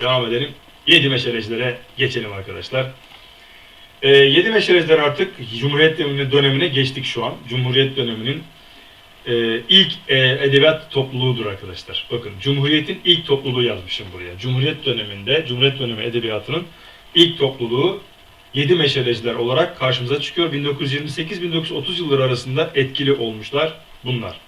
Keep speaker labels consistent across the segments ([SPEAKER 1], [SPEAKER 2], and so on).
[SPEAKER 1] devam edelim. Yedi meşalecilere geçelim arkadaşlar. Ee, yedi meşaleciler artık Cumhuriyet dönemi- dönemine geçtik şu an. Cumhuriyet döneminin e, ilk e, edebiyat topluluğudur arkadaşlar. Bakın Cumhuriyet'in ilk topluluğu yazmışım buraya. Cumhuriyet döneminde, Cumhuriyet dönemi edebiyatının ilk topluluğu Yedi Meşaleciler olarak karşımıza çıkıyor. 1928-1930 yılları arasında etkili olmuşlar bunlar.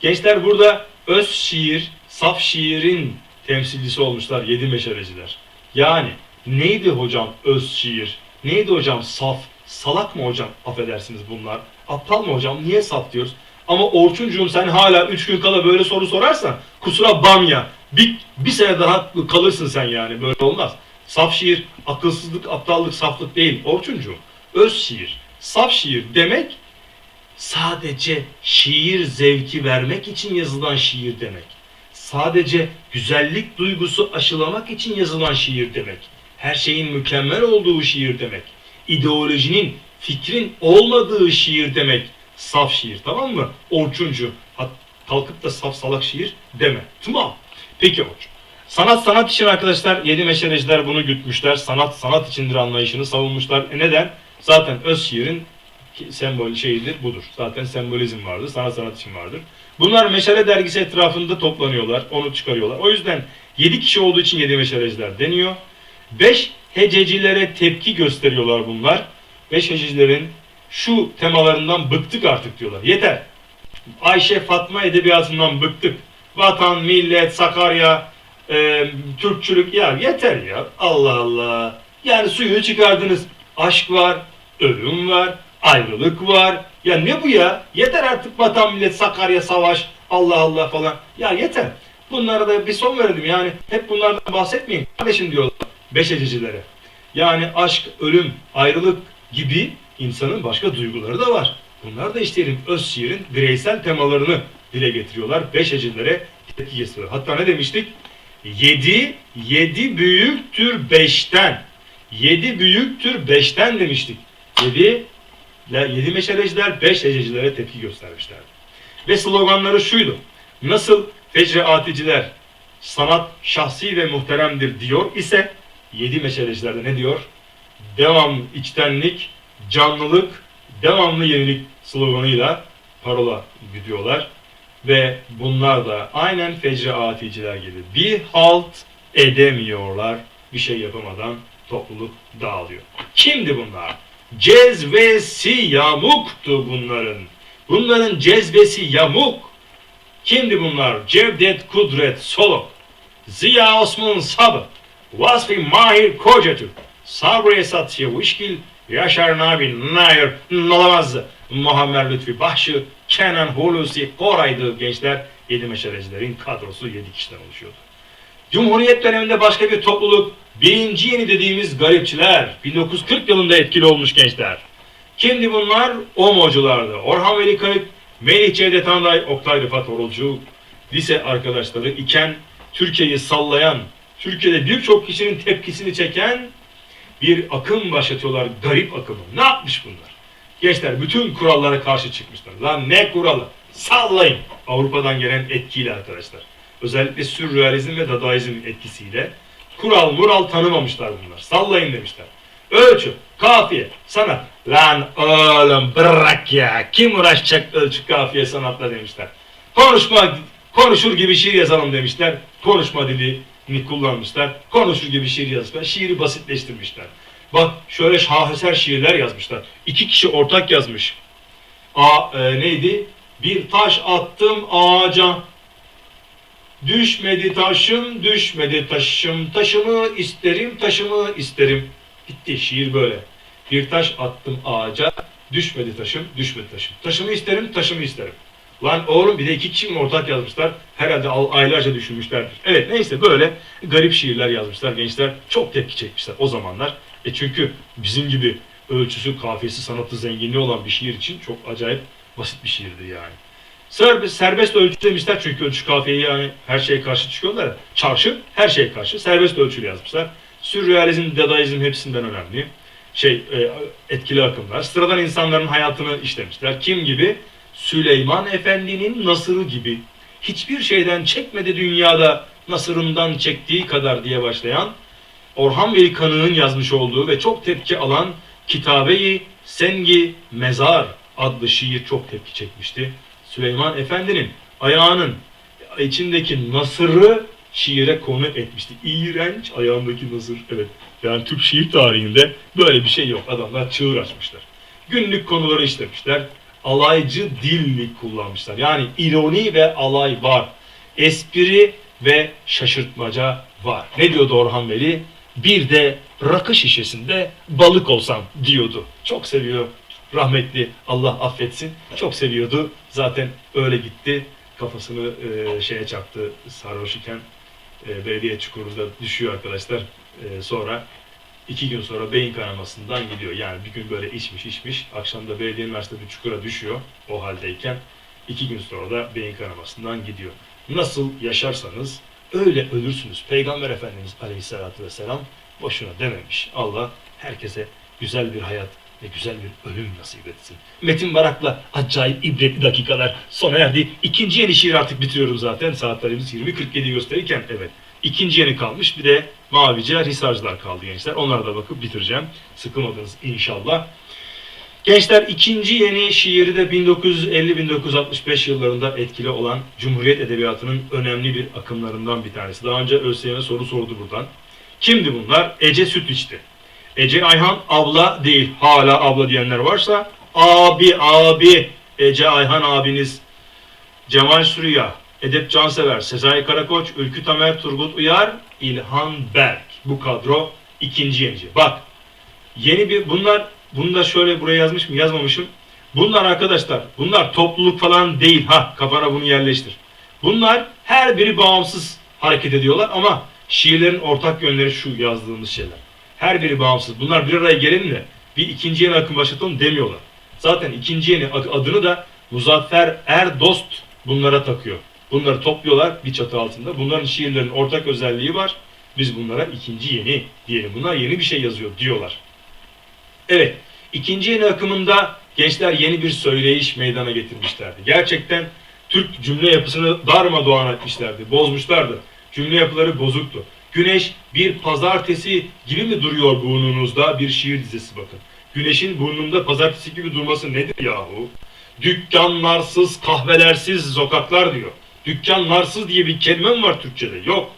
[SPEAKER 1] Gençler burada öz şiir, saf şiirin temsilcisi olmuşlar Yedi Meşaleciler. Yani neydi hocam öz şiir? Neydi hocam saf? Salak mı hocam? Affedersiniz bunlar. Aptal mı hocam? Niye saf diyoruz? Ama Orçuncuğum sen hala 3 gün kala böyle soru sorarsan kusura bamya. Bir, bir sene daha kalırsın sen yani. Böyle olmaz. Saf şiir akılsızlık, aptallık, saflık değil. Orçuncuğum öz şiir, saf şiir demek sadece şiir zevki vermek için yazılan şiir demek. Sadece güzellik duygusu aşılamak için yazılan şiir demek. Her şeyin mükemmel olduğu şiir demek. İdeolojinin, fikrin olmadığı şiir demek. Saf şiir tamam mı? Orçuncu. Hat, kalkıp da saf salak şiir deme. Tamam. Peki Orçun. Sanat sanat için arkadaşlar yedi meşaleciler bunu gütmüşler. Sanat sanat içindir anlayışını savunmuşlar. E neden? Zaten öz şiirin sembol şeyidir budur. Zaten sembolizm vardır. Sanat sanat için vardır. Bunlar Meşale dergisi etrafında toplanıyorlar. Onu çıkarıyorlar. O yüzden 7 kişi olduğu için 7 meşaleciler deniyor. 5 hececilere tepki gösteriyorlar bunlar. 5 hececilerin şu temalarından bıktık artık diyorlar. Yeter. Ayşe Fatma edebiyatından bıktık. Vatan, millet, Sakarya, e, Türkçülük ya yeter ya. Allah Allah. Yani suyu çıkardınız. Aşk var, ölüm var, ayrılık var. Ya ne bu ya? Yeter artık vatan, millet, Sakarya, savaş, Allah Allah falan. Ya yeter. Bunlara da bir son verelim yani. Hep bunlardan bahsetmeyin. Kardeşim diyorlar beşecicilere. Yani aşk, ölüm, ayrılık gibi insanın başka duyguları da var. Bunlar da işlerin öz şiirin bireysel temalarını dile getiriyorlar. Beşecilere tepki gösteriyor. Hatta ne demiştik? Yedi, yedi büyüktür beşten. Yedi büyüktür beşten demiştik. Yedi, yedi meşaleciler beş hececilere tepki göstermişlerdi. Ve sloganları şuydu. Nasıl fecraaticiler sanat şahsi ve muhteremdir diyor ise yedi meşalecilerde ne diyor? Devam içtenlik, canlılık, devamlı yenilik sloganıyla parola gidiyorlar. Ve bunlar da aynen fecraaticiler gibi bir halt edemiyorlar. Bir şey yapamadan topluluk dağılıyor. Kimdi bunlar? Cezvesi yamuktu bunların. Bunların cezbesi yamuk. Kimdi bunlar? Cevdet Kudret Solok, Ziya Osman Sabı, Vasfi Mahir Kocatürk, Sabri Esat Yavuşgil, Yaşar Nabi Nair Nalamaz, Muhammed Lütfi Bahşı, Kenan Hulusi Koray'dı gençler. Yedi meşalecilerin kadrosu yedi kişiden oluşuyordu. Cumhuriyet döneminde başka bir topluluk, birinci yeni dediğimiz garipçiler, 1940 yılında etkili olmuş gençler. Kimdi bunlar? OMO'culardı. Orhan Veli Kayık, Melih Cevdet Anday, Oktay Rıfat Horulcu, lise arkadaşları iken Türkiye'yi sallayan, Türkiye'de birçok kişinin tepkisini çeken bir akım başlatıyorlar. Garip akımı. Ne yapmış bunlar? Gençler bütün kurallara karşı çıkmışlar. Lan ne kuralı? Sallayın. Avrupa'dan gelen etkiyle arkadaşlar. Özellikle sürrealizm ve dadaizm etkisiyle kural mural tanımamışlar bunlar. Sallayın demişler. Ölçü, kafiye, sanat. Lan oğlum bırak ya. Kim uğraşacak ölçü, kafiye, sanatla demişler. Konuşma, konuşur gibi şiir yazalım demişler. Konuşma dilini kullanmışlar. Konuşur gibi şiir yazmışlar. Şiiri basitleştirmişler. Bak şöyle şaheser şiirler yazmışlar. İki kişi ortak yazmış. A, e, neydi? Bir taş attım ağaca. Düşmedi taşım, düşmedi taşım. Taşımı isterim, taşımı isterim. Bitti şiir böyle. Bir taş attım ağaca. Düşmedi taşım, düşmedi taşım. Taşımı isterim, taşımı isterim. Lan oğlum bir de iki kişi mi ortak yazmışlar? Herhalde al- aylarca düşünmüşlerdir. Evet neyse böyle garip şiirler yazmışlar gençler. Çok tepki çekmişler o zamanlar. E çünkü bizim gibi ölçüsü, kafiyesi, sanatı, zenginliği olan bir şiir için çok acayip basit bir şiirdi yani. Serbest, serbest ölçü demişler çünkü ölçü kafiyeyi yani her şeye karşı çıkıyorlar. Çarşı her şeye karşı serbest ölçülü yazmışlar. Sürrealizm, dadaizm hepsinden önemli. Şey e, etkili akımlar. Sıradan insanların hayatını işlemişler. Kim gibi? Süleyman Efendi'nin Nasır'ı gibi. Hiçbir şeyden çekmedi dünyada Nasırından çektiği kadar diye başlayan Orhan Veli Kanık'ın yazmış olduğu ve çok tepki alan Kitabe-i Sengi Mezar adlı şiir çok tepki çekmişti. Süleyman Efendi'nin ayağının içindeki nasırı şiire konu etmişti. İğrenç ayağındaki nasır. Evet. Yani Türk şiir tarihinde böyle bir şey yok. Adamlar çığır açmışlar. Günlük konuları işlemişler. Alaycı dillik kullanmışlar. Yani ironi ve alay var. Espri ve şaşırtmaca var. Ne diyordu Orhan Veli? Bir de rakı şişesinde balık olsam diyordu. Çok seviyor rahmetli Allah affetsin. Çok seviyordu. Zaten öyle gitti. Kafasını e, şeye çaktı sarhoş iken e, belediye çukurunda düşüyor arkadaşlar. E, sonra iki gün sonra beyin kanamasından gidiyor. Yani bir gün böyle içmiş içmiş. Akşam da belediye üniversitede bir çukura düşüyor o haldeyken. iki gün sonra da beyin kanamasından gidiyor. Nasıl yaşarsanız öyle ölürsünüz. Peygamber Efendimiz Aleyhisselatü Vesselam boşuna dememiş. Allah herkese güzel bir hayat ve güzel bir ölüm nasip etsin. Metin Barak'la acayip ibretli dakikalar sona erdi. İkinci yeni şiir artık bitiriyorum zaten. Saatlerimiz 20.47 gösterirken evet. İkinci yeni kalmış. Bir de Maviciler, Hisarcılar kaldı gençler. Onlara da bakıp bitireceğim. Sıkılmadınız inşallah. Gençler ikinci yeni şiiri de 1950-1965 yıllarında etkili olan Cumhuriyet Edebiyatı'nın önemli bir akımlarından bir tanesi. Daha önce ÖSYM soru sordu buradan. Kimdi bunlar? Ece Sütliç'ti. Ece Ayhan abla değil. Hala abla diyenler varsa abi abi Ece Ayhan abiniz Cemal Sürüya, Edep Cansever, Sezai Karakoç, Ülkü Tamer, Turgut Uyar, İlhan Berk. Bu kadro ikinci yenici. Bak yeni bir bunlar bunu da şöyle buraya yazmış mı yazmamışım. Bunlar arkadaşlar bunlar topluluk falan değil. Ha kafana bunu yerleştir. Bunlar her biri bağımsız hareket ediyorlar ama şiirlerin ortak yönleri şu yazdığımız şeyler. Her biri bağımsız. Bunlar bir araya gelin de bir ikinci yeni akım başlatalım demiyorlar. Zaten ikinci yeni adını da Muzaffer Erdost bunlara takıyor. Bunları topluyorlar bir çatı altında. Bunların şiirlerin ortak özelliği var. Biz bunlara ikinci yeni diyelim. Bunlar yeni bir şey yazıyor diyorlar. Evet, ikinci yeni akımında gençler yeni bir söyleyiş meydana getirmişlerdi. Gerçekten Türk cümle yapısını darmadağın etmişlerdi, bozmuşlardı. Cümle yapıları bozuktu. Güneş bir pazartesi gibi mi duruyor burnunuzda bir şiir dizisi bakın. Güneşin burnumda pazartesi gibi durması nedir yahu? Dükkanlarsız, kahvelersiz sokaklar diyor. Dükkanlarsız diye bir kelime mi var Türkçe'de? Yok.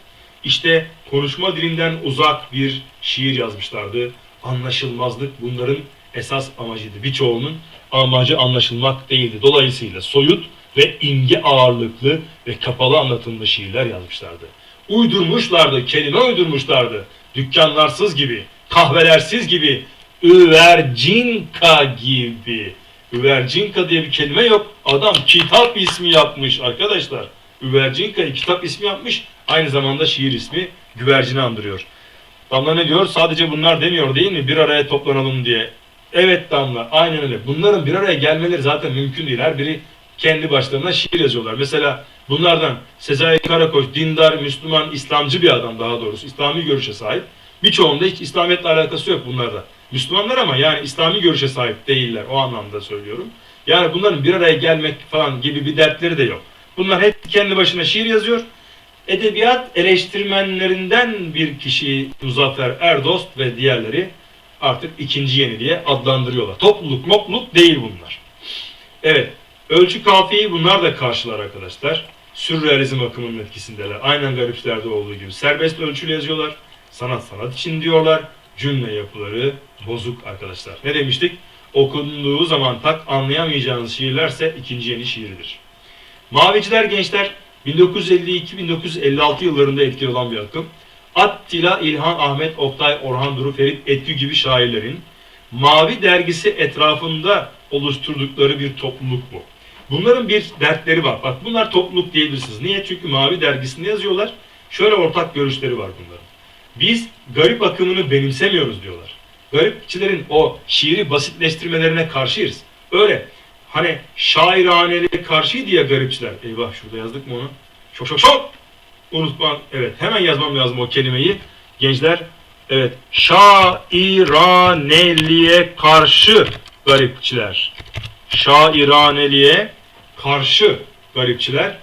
[SPEAKER 1] İşte konuşma dilinden uzak bir şiir yazmışlardı. Anlaşılmazlık bunların esas amacıydı. Birçoğunun amacı anlaşılmak değildi. Dolayısıyla soyut ve imge ağırlıklı ve kapalı anlatımlı şiirler yazmışlardı. Uydurmuşlardı, kelime uydurmuşlardı. Dükkanlarsız gibi, kahvelersiz gibi, üvercinka gibi. Üvercinka diye bir kelime yok. Adam kitap ismi yapmış arkadaşlar. Üvercinka'yı kitap ismi yapmış. Aynı zamanda şiir ismi güvercini andırıyor. Damla ne diyor? Sadece bunlar demiyor değil mi? Bir araya toplanalım diye. Evet Damla, aynen öyle. Bunların bir araya gelmeleri zaten mümkün değil. Her biri kendi başlarına şiir yazıyorlar. Mesela bunlardan Sezai Karakoç, dindar, Müslüman, İslamcı bir adam daha doğrusu. İslami görüşe sahip. Birçoğunda hiç İslamiyet'le alakası yok bunlarda. Müslümanlar ama yani İslami görüşe sahip değiller. O anlamda söylüyorum. Yani bunların bir araya gelmek falan gibi bir dertleri de yok. Bunlar hep kendi başına şiir yazıyor. Edebiyat eleştirmenlerinden bir kişi Muzaffer Erdost ve diğerleri artık ikinci yeni diye adlandırıyorlar. Topluluk mopluluk değil bunlar. Evet. Ölçü kafiyeyi bunlar da karşılar arkadaşlar. Sürrealizm akımının etkisindeler. Aynen garipçilerde olduğu gibi. Serbest ölçülü yazıyorlar. Sanat sanat için diyorlar. Cümle yapıları bozuk arkadaşlar. Ne demiştik? Okunduğu zaman tak anlayamayacağınız şiirlerse ikinci yeni şiiridir. Maviciler gençler 1952-1956 yıllarında etkili olan bir akım. Attila, İlhan, Ahmet, Oktay, Orhan Duru, Ferit Etki gibi şairlerin Mavi dergisi etrafında oluşturdukları bir topluluk bu. Bunların bir dertleri var. Bak bunlar topluluk diyebilirsiniz. Niye? Çünkü Mavi dergisinde yazıyorlar. Şöyle ortak görüşleri var bunların. Biz garip akımını benimsemiyoruz diyorlar. Garipçilerin o şiiri basitleştirmelerine karşıyız. Öyle hani şairaneliğe karşıydı ya garipçiler. Eyvah şurada yazdık mı onu? Çok çok çok unutmam. Evet hemen yazmam lazım o kelimeyi. Gençler evet şairaneliğe karşı garipçiler. Şairaneliğe karşı garipçiler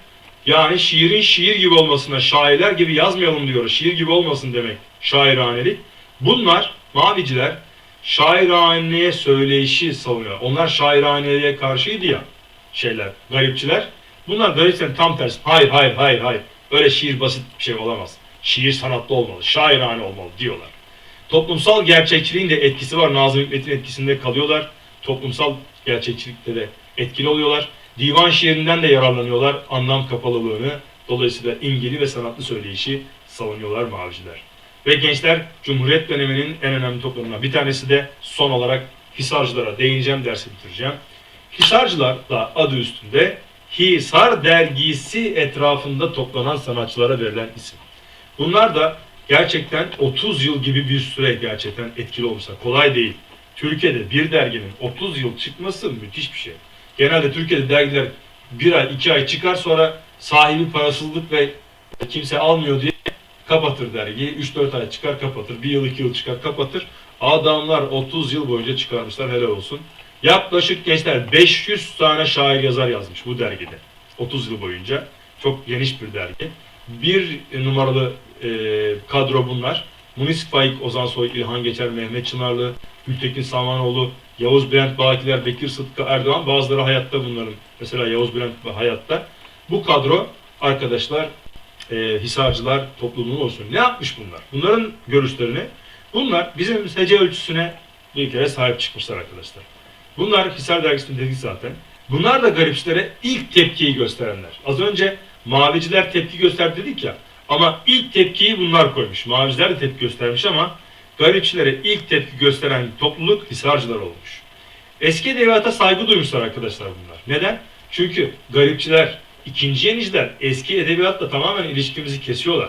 [SPEAKER 1] Yani şiirin şiir gibi olmasına, şairler gibi yazmayalım diyoruz. Şiir gibi olmasın demek şairanelik. Bunlar maviciler şairaneye söyleyişi savunuyor. Onlar şairaneye karşıydı ya şeyler, garipçiler. Bunlar garipçilerin tam tersi. Hayır, hayır, hayır, hayır. Öyle şiir basit bir şey olamaz. Şiir sanatlı olmalı, şairane olmalı diyorlar. Toplumsal gerçekçiliğin de etkisi var. Nazım Hikmet'in etkisinde kalıyorlar. Toplumsal gerçekçilikte de etkili oluyorlar. Divan şiirinden de yararlanıyorlar. Anlam kapalılığını, dolayısıyla imgeli ve sanatlı söyleyişi savunuyorlar maviciler. Ve gençler Cumhuriyet döneminin en önemli toplumlarından bir tanesi de son olarak Hisarcılara değineceğim, dersi bitireceğim. Hisarcılar da adı üstünde Hisar dergisi etrafında toplanan sanatçılara verilen isim. Bunlar da gerçekten 30 yıl gibi bir süre gerçekten etkili olmuşlar. Kolay değil. Türkiye'de bir derginin 30 yıl çıkması müthiş bir şey. Genelde Türkiye'de dergiler bir ay, iki ay çıkar sonra sahibi parasızlık ve kimse almıyor diye kapatır dergiyi. 3-4 ay çıkar kapatır. Bir yıl, iki yıl çıkar kapatır. Adamlar 30 yıl boyunca çıkarmışlar helal olsun. Yaklaşık gençler 500 tane şair yazar yazmış bu dergide. 30 yıl boyunca. Çok geniş bir dergi. Bir numaralı e, kadro bunlar. Munis Faik, Ozan Soy, İlhan Geçer, Mehmet Çınarlı, Gültekin Samanoğlu, Yavuz Bülent Bakiler, Bekir Sıtkı Erdoğan. Bazıları hayatta bunların. Mesela Yavuz Bülent hayatta. Bu kadro arkadaşlar e, Hisarcılar topluluğunun olsun. Ne yapmış bunlar? Bunların görüşlerini bunlar bizim SC ölçüsüne bir kere sahip çıkmışlar arkadaşlar. Bunlar Hisar dergisinde dedik zaten. Bunlar da garipçilere ilk tepkiyi gösterenler. Az önce maviciler tepki gösterdi dedik ya. Ama ilk tepkiyi bunlar koymuş. Maviciler de tepki göstermiş ama garipçilere ilk tepki gösteren topluluk Hisarcılar olmuş. Eski edebiyata saygı duymuşlar arkadaşlar bunlar. Neden? Çünkü garipçiler, ikinci yeniciler eski edebiyatla tamamen ilişkimizi kesiyorlar.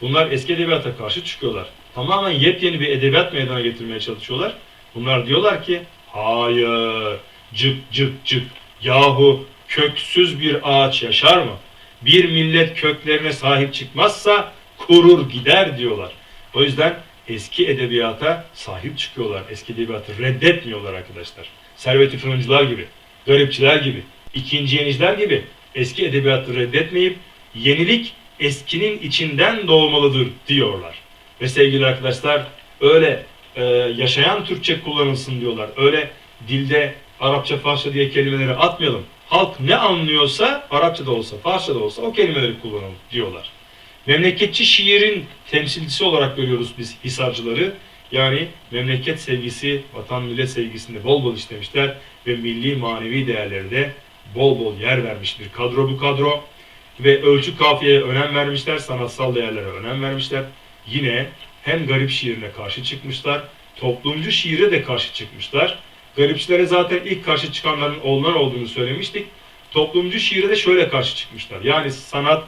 [SPEAKER 1] Bunlar eski edebiyata karşı çıkıyorlar. Tamamen yepyeni bir edebiyat meydana getirmeye çalışıyorlar. Bunlar diyorlar ki hayır cık cık cık yahu köksüz bir ağaç yaşar mı? Bir millet köklerine sahip çıkmazsa kurur gider diyorlar. O yüzden eski edebiyata sahip çıkıyorlar. Eski edebiyatı reddetmiyorlar arkadaşlar. Servet-i Fırıncılar gibi, garipçiler gibi, ikinci yeniciler gibi eski edebiyatı reddetmeyip yenilik eskinin içinden doğmalıdır diyorlar. Ve sevgili arkadaşlar öyle e, yaşayan Türkçe kullanılsın diyorlar. Öyle dilde Arapça, Farsça diye kelimeleri atmayalım. Halk ne anlıyorsa Arapça da olsa, Farsça da olsa o kelimeleri kullanalım diyorlar. Memleketçi şiirin temsilcisi olarak görüyoruz biz Hisarcıları. Yani memleket sevgisi, vatan millet sevgisinde bol bol işlemişler ve milli manevi değerleri de bol bol yer vermiş bir kadro bu kadro. Ve ölçü kafiyeye önem vermişler, sanatsal değerlere önem vermişler. Yine hem garip şiirine karşı çıkmışlar, toplumcu şiire de karşı çıkmışlar. Garipçilere zaten ilk karşı çıkanların onlar olduğunu söylemiştik. Toplumcu şiire de şöyle karşı çıkmışlar. Yani sanat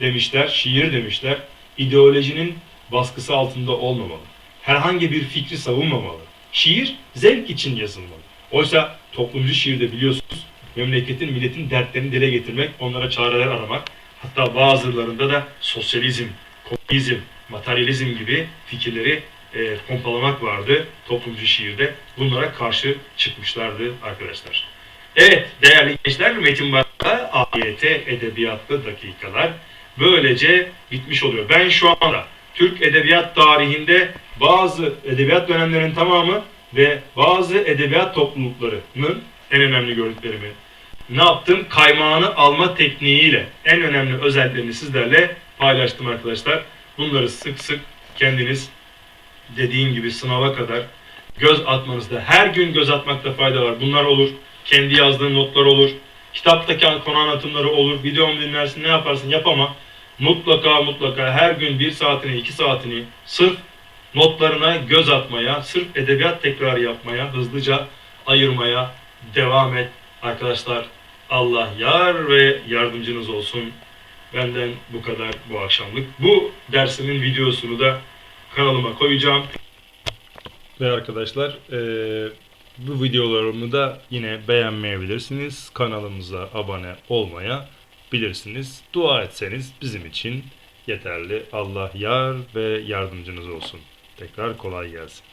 [SPEAKER 1] demişler, şiir demişler, ideolojinin baskısı altında olmamalı. Herhangi bir fikri savunmamalı. Şiir zevk için yazılmalı. Oysa toplumcu şiirde biliyorsunuz memleketin, milletin dertlerini dile getirmek, onlara çareler aramak, hatta bazılarında da sosyalizm, komünizm, materyalizm gibi fikirleri e, pompalamak vardı toplumcu şiirde. Bunlara karşı çıkmışlardı arkadaşlar. Evet değerli gençler Metin Bark'a AYT Edebiyatlı Dakikalar böylece bitmiş oluyor. Ben şu anda Türk Edebiyat tarihinde bazı edebiyat dönemlerinin tamamı ve bazı edebiyat topluluklarının en önemli gördüklerimi ne yaptım? Kaymağını alma tekniğiyle en önemli özelliklerini sizlerle paylaştım arkadaşlar. Bunları sık sık kendiniz dediğim gibi sınava kadar göz atmanızda her gün göz atmakta fayda var. Bunlar olur. Kendi yazdığın notlar olur. Kitaptaki konu anlatımları olur. Videomu dinlersin ne yaparsın yap ama mutlaka mutlaka her gün bir saatini iki saatini sırf notlarına göz atmaya, sırf edebiyat tekrarı yapmaya, hızlıca ayırmaya devam et arkadaşlar. Allah yar ve yardımcınız olsun. Benden bu kadar bu akşamlık. Bu dersimin videosunu da kanalıma koyacağım. Ve arkadaşlar eee, bu videolarımı da yine beğenmeyebilirsiniz. Kanalımıza abone olmaya bilirsiniz. Dua etseniz bizim için yeterli. Allah yar ve yardımcınız olsun. Tekrar kolay gelsin.